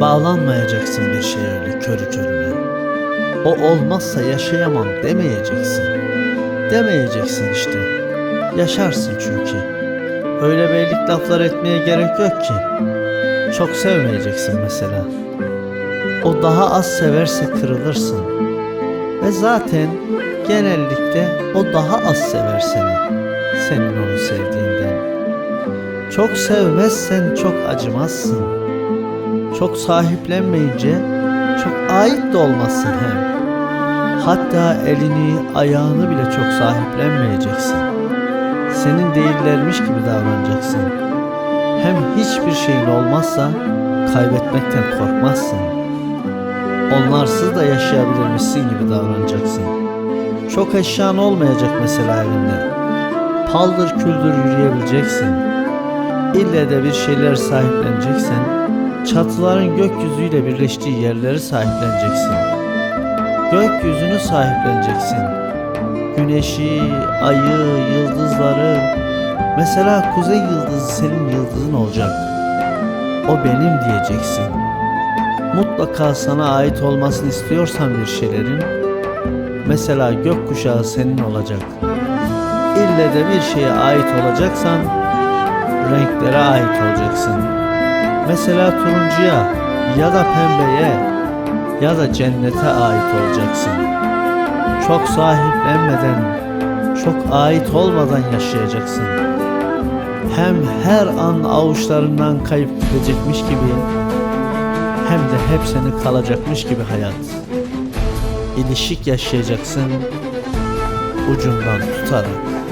Bağlanmayacaksın bir şey öyle körü körüne. O olmazsa yaşayamam demeyeceksin. Demeyeceksin işte. Yaşarsın çünkü. Öyle beylik laflar etmeye gerek yok ki. Çok sevmeyeceksin mesela. O daha az severse kırılırsın. Ve zaten genellikle o daha az sever seni. Senin onu sevdiğinden. Çok sevmezsen çok acımazsın. Çok sahiplenmeyince çok ait de olmazsın hem. Hatta elini, ayağını bile çok sahiplenmeyeceksin. Senin değillermiş gibi davranacaksın. Hem hiçbir şeyin olmazsa kaybetmekten korkmazsın. Onlarsız da yaşayabilirmişsin gibi davranacaksın. Çok eşyan olmayacak mesela evinde. Paldır küldür yürüyebileceksin. İlle de bir şeyler sahipleneceksen, çatıların gökyüzüyle birleştiği yerleri sahipleneceksin. Gökyüzünü sahipleneceksin. Güneşi, ayı, yıldızları. Mesela kuzey yıldızı senin yıldızın olacak. O benim diyeceksin. Mutlaka sana ait olmasını istiyorsan bir şeylerin, mesela gökkuşağı senin olacak. İlle de bir şeye ait olacaksan, renklere ait olacaksın. Mesela turuncuya ya da pembeye ya da cennete ait olacaksın. Çok sahiplenmeden, çok ait olmadan yaşayacaksın. Hem her an avuçlarından kayıp gidecekmiş gibi hem de hep seni kalacakmış gibi hayat. İlişik yaşayacaksın ucundan tutarak.